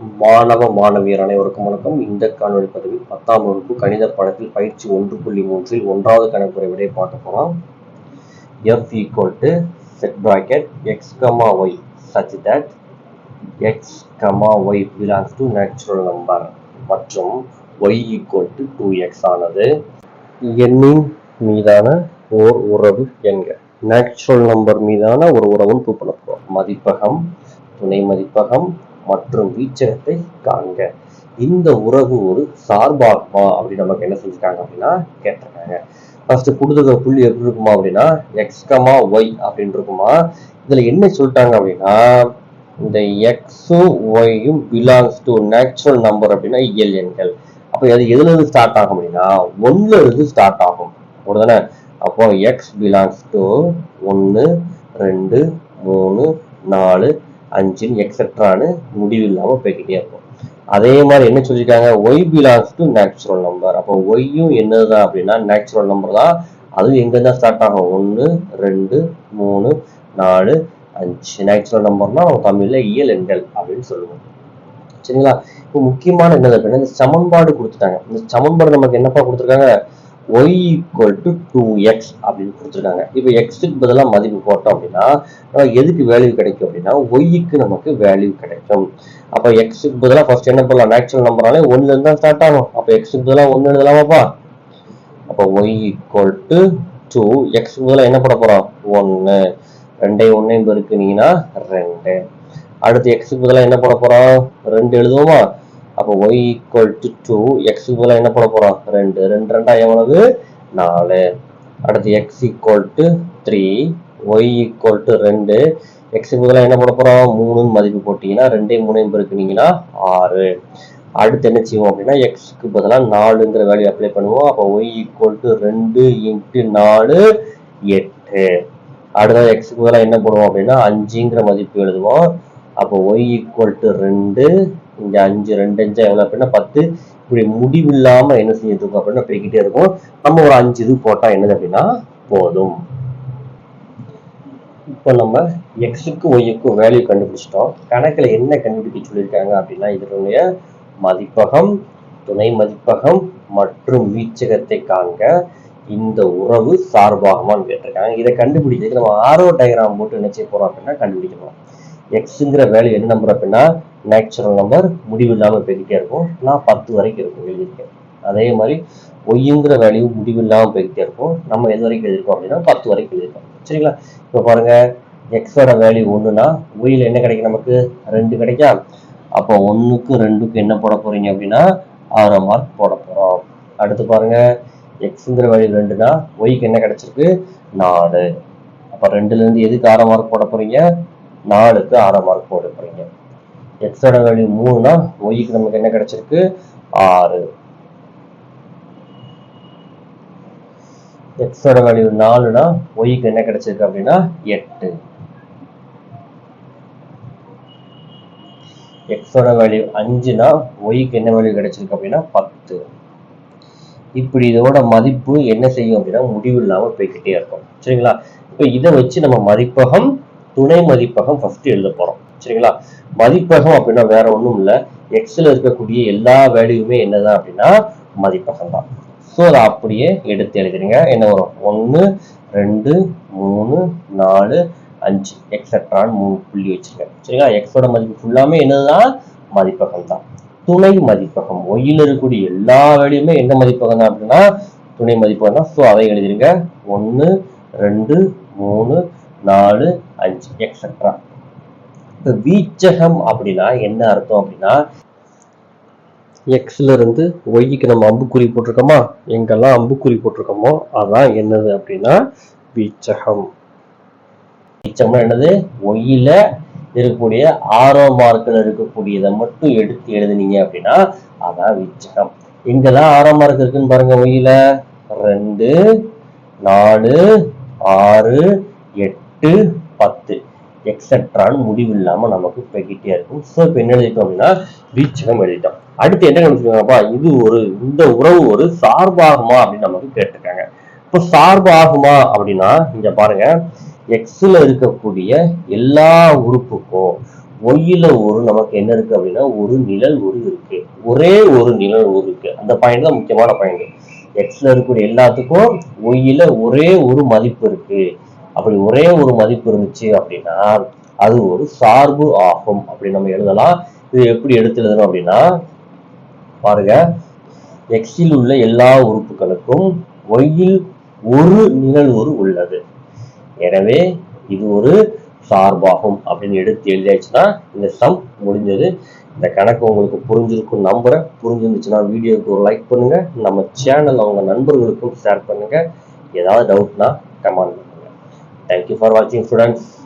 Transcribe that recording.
மாணவ மாணவியர் அனைவருக்கும் வணக்கம். இந்த காணொலி பதிவில் பத்தாம் வகுப்பு கணித பாடத்தில் பயிற்சி ஒன்று புள்ளி மூன்றில் ஒன்றாவது கணக்குறை விடை பார்க்க போகிறோம் f equal to set bracket x comma y such that x comma y belongs to natural number மற்றும் y equal to two x ஆனது எண்ணின் மீதான ஓர் உறவு என்க நேச்சுரல் நம்பர் மீதான ஒரு உறவுன்னு கூப்பிட மதிப்பகம் துணை மதிப்பகம் மற்றும் வீச்சகத்தை காண்க. இந்த உறவு ஒரு சார்பாகுமா அப்படின்னு நமக்கு என்ன செஞ்சுருக்காங்க அப்படின்னா கேட்டிருக்காங்க. ஃபர்ஸ்ட் கொடுத்துருக்க புள்ளி எப்படி இருக்குமா அப்படின்னா எக்ஸ்கமா ஒய் அப்படின்னு இருக்குமா? இதுல என்ன சொல்லிட்டாங்க அப்படின்னா இந்த எக்ஸும் ஒய்யும் பிலாங்ஸ் டு நேச்சுரல் நம்பர் அப்படின்னா இயல் எண்கள். அப்போ அது எதுல இருந்து ஸ்டார்ட் ஆகும் அப்படின்னா ஒன்னுல இருந்து ஸ்டார்ட் ஆகும். அப்படிதானே அப்போ எக்ஸ் பிலாங்ஸ் டு ஒன்று ரெண்டு மூணு நாலு அஞ்சுன்னு எக்ஸெட்ரான்னு முடிவு இல்லாமல் போய்கிட்டே இருக்கும். அதே மாதிரி என்ன சொல்லியிருக்காங்க? Y belongs to natural number அப்போ ஒய்யும் என்னதுதான் அப்படின்னா நேச்சுரல் நம்பர் தான். அதுவும் எங்க ஸ்டார்ட் ஆகும்? ஒன்று ரெண்டு மூணு நாலு அஞ்சு. நேச்சுரல் நம்பர்னா நம்ம தமிழ்ல இயல் எண்கள் அப்படின்னு சொல்லுவோம். சரிங்களா? இப்போ முக்கியமான என்னது அப்படின்னா இந்த சமன்பாடு கொடுத்துட்டாங்க. இந்த சமன்பாடு நமக்கு என்னப்பா கொடுத்துருக்காங்க? Y equal to two x அப்படின்னு கொடுத்துருக்காங்க. இப்போ எக்ஸுக்கு பதிலாக மதிப்பு போட்டோம் அப்படின்னா எதுக்கு வேல்யூ கிடைக்கும் அப்படின்னா ஒய்க்கு நமக்கு வேல்யூ கிடைக்கும். அப்போ எக்ஸுக்கு பதிலாக ஃபர்ஸ்ட் என்ன பண்ணலாம்? நேச்சுரல் நம்பர்னாலே ஒன்னுல இருந்தா ஸ்டார்ட் ஆகும் அப்போ எக்ஸுக்கு பதிலாக ஒன்று எழுதலாமாப்பா? அப்போ ஒய் ஈக்குவல் டு டூ எக்ஸுக்கு பதிலாக என்ன பண்ண போறோம்? ஒன்று ரெண்டையும் ஒன்றையும் பெருக்குனீங்கன்னா ரெண்டு. அடுத்து எக்ஸுக்கு பதிலாக என்ன பண்ண போறோம்? ரெண்டு எழுதுவோமா? அப்போ ஒய் ஈக்குவல் டு டூ எக்ஸுக்கு பதிலாக என்ன பண்ண போகிறோம் ரெண்டு. ரெண்டு ரெண்டா எவ்வளவு? நாலு. அடுத்து x equal to three y equal to ரெண்டு. எக்ஸுக்கு பதிலாக என்ன பண்ண போகிறோம் மூணுன்னு மதிப்பு போட்டிங்கன்னா ரெண்டையும் மூணையும் பெருக்குனீங்கன்னா ஆறு. அடுத்து என்ன செய்வோம் அப்படின்னா எக்ஸுக்கு பதிலாக நாலுங்கிற வேல்யூ அப்ளை பண்ணுவோம். அப்போ ஒய் ஈக்குவல் டு ரெண்டு இன்ட்டு நாலு எட்டு. அடுத்தது எக்ஸுக்கு பதிலாக என்ன பண்ணுவோம் அப்படின்னா அஞ்சுங்கிற மதிப்பு எழுதுவோம். அப்போ ஒய் ஈக்குவல் டு ரெண்டு இங்க அஞ்சு ரெண்டு அஞ்சா எவ்வளவு அப்படின்னா பத்து. இப்படி முடிவில்லாம என்ன செஞ்சுட்டு அப்படின்னா போய்கிட்டே இருக்கும். நம்ம ஒரு அஞ்சு இது போட்டா என்னது அப்படின்னா போதும். இப்போ நம்ம எக்ஸுக்கு ஒய்யுக்கும் வேல்யூ கண்டுபிடிச்சிட்டோம். கணக்குல என்ன கண்டுபிடிக்க சொல்லியிருக்காங்க அப்படின்னா இதனுடைய மதிப்பகம் துணை மதிப்பகம் மற்றும் வீச்சகத்தை காண்க இந்த உறவு சார்பாகமான்னு கேட்டிருக்காங்க. இதை கண்டுபிடிக்கிறதுக்கு நம்ம ஆரோ டயக்ராம் போட்டு என்ன செய்ய போறோம் அப்படின்னா கண்டுபிடிக்கணும் எக்ஸுங்கிற வேல்யூ என்ன நம்பர் அப்படின்னா நேச்சுரல் நம்பர் முடிவு இல்லாமல் போய்கிட்டே இருக்கும். நான் பத்து வரைக்கும் இருக்கும் எழுதியிருக்கேன். அதே மாதிரி ஒய்யுங்கிற வேல்யூ முடிவு இல்லாமல் போய்கிட்டே இருக்கும். நம்ம எது வரைக்கும் எழுதிருக்கோம் அப்படின்னா பத்து வரைக்கும் எழுதிருக்கோம் சரிங்களா? இப்போ பாருங்க எக்ஸோட வேல்யூ ஒன்றுனா ஒய்யில் என்ன கிடைக்கும் நமக்கு? ரெண்டு கிடைக்கா? அப்போ ஒன்றுக்கு ரெண்டுக்கு என்ன போட போறீங்க அப்படின்னா ஆறு மார்க் போட போகிறோம் அடுத்து பாருங்க எக்ஸுங்கிற வேல்யூ ரெண்டுனா ஒய்க்கு என்ன கிடைச்சிருக்கு? நாலு. அப்போ ரெண்டுலேருந்து எதுக்கு ஆறு மார்க் போட போறீங்க? நாலுக்கு ஆறாம் மார்க் போட போறீங்க எக்ஸோட வேல்யூ மூணுனா ஒய்க்கு நமக்கு என்ன கிடைச்சிருக்கு? ஆறு. எக்ஸோட வேல்யூ நாலுனா ஒய்க்கு என்ன கிடைச்சிருக்கு அப்படின்னா எட்டு. எக்ஸோட வேல்யூ அஞ்சுனா ஒய்க்கு என்ன வேல்யூ கிடைச்சிருக்கு அப்படின்னா பத்து. இப்படி இதோட மதிப்பு என்ன செய்யும் அப்படின்னா முடிவு இல்லாமல் போய்கிட்டே இருக்கும். சரிங்களா? இப்போ இதை வச்சு நம்ம மதிப்பகம் துணை மதிப்பகம் ஃபர்ஸ்ட் எழுத போறோம். சரிங்களா? மதிப்பகம் அப்படின்னா வேற ஒன்றும் இல்லை. எக்ஸில் இருக்கக்கூடிய எல்லா வேல்யூமே என்னதான் அப்படின்னா மதிப்பகம் தான். ஸோ அதை அப்படியே எடுத்து எழுதுறீங்க. என்ன வரும்? ஒன்று ரெண்டு மூணு நாலு அஞ்சு. எக்ஸட்ரான்னு மூணு புள்ளி வச்சிருக்கேன் சரிங்களா? எக்ஸோட மதிப்பு ஃபுல்லாமே என்னதுதான்? மதிப்பகம் தான். துணை மதிப்பகம். ஒயில் இருக்கக்கூடிய எல்லா வேலையுமே என்ன மதிப்பகம் தான் அப்படின்னா? துணை மதிப்பகம் தான். ஸோ அதை எழுதிருங்க. ஒன்று ரெண்டு மூணு நாலு அஞ்சு எக்ஸட்ரா இப்போ வீச்சகம் அப்படின்னா என்ன அர்த்தம் அப்படின்னா எக்ஸ்ல இருந்து ஒய்க்கு நம்ம அம்புக்குறி போட்டிருக்கோமா? எங்கெல்லாம் அம்புக்குறி போட்டிருக்கோமோ அதான் என்னது அப்படின்னா வீச்சகம். வீச்சகம்னா என்னது? ஒய்யில இருக்கக்கூடிய ஆரோ மார்க்கில் இருக்கக்கூடியதை மட்டும் எடுத்து எழுதுனீங்க அப்படின்னா அதான் வீச்சகம். எங்கெல்லாம் ஆரோ மார்க் இருக்குன்னு பாருங்க ஒய்யில ரெண்டு நாலு ஆறு எட்டு பத்து. எக்ஸட்ரான்னு முடிவு இல்லாம நமக்கு போய்கிட்டே இருக்கும். ஸோ இப்போ என்ன எழுதிட்டோம் அப்படின்னா வீச்சகம் எழுதிட்டோம். அடுத்து என்ன கண்டுபிடிச்சிருக்காங்கப்பா? இது ஒரு இந்த உறவு ஒரு சார்பாகுமா அப்படின்னு நமக்கு கேட்டிருக்காங்க. இப்போ சார்பாகுமா அப்படின்னா இங்க பாருங்க எக்ஸ்ல இருக்கக்கூடிய எல்லா உறுப்புக்கும் ஒய்யில ஒரு நமக்கு என்ன இருக்கு அப்படின்னா ஒரு நிழல் ஒரு இருக்கு. ஒரே ஒரு நிழல் ஒரு இருக்கு. அந்த பாயிண்ட் தான் முக்கியமான பாயிண்ட் எக்ஸ்ல இருக்கக்கூடிய எல்லாத்துக்கும் ஒய்யில ஒரே ஒரு மதிப்பு இருக்கு. அப்படி ஒரே ஒரு மதிப்பு இருந்துச்சு அப்படின்னா அது ஒரு சார்பு ஆகும். அப்படி நம்ம எழுதலாம். இது எப்படி எடுத்து எழுதணும் அப்படின்னா பாருங்க. எக்ஸில் உள்ள எல்லா உறுப்புகளுக்கும் ஒய்யில் ஒரு நிகழ்வுறு உள்ளது. எனவே இது ஒரு சார்பாகும் அப்படின்னு எடுத்து எழுதியாச்சுன்னா இந்த சம் முடிஞ்சது. இந்த கணக்கு உங்களுக்கு புரிஞ்சிருக்கும். நம்புறேன். புரிஞ்சிருந்துச்சுன்னா வீடியோவுக்கு ஒரு லைக் பண்ணுங்க. நம்ம சேனல் அவங்க நண்பர்களுக்கும் ஷேர் பண்ணுங்க. ஏதாவது டவுட்னா comment Thank you for watching students.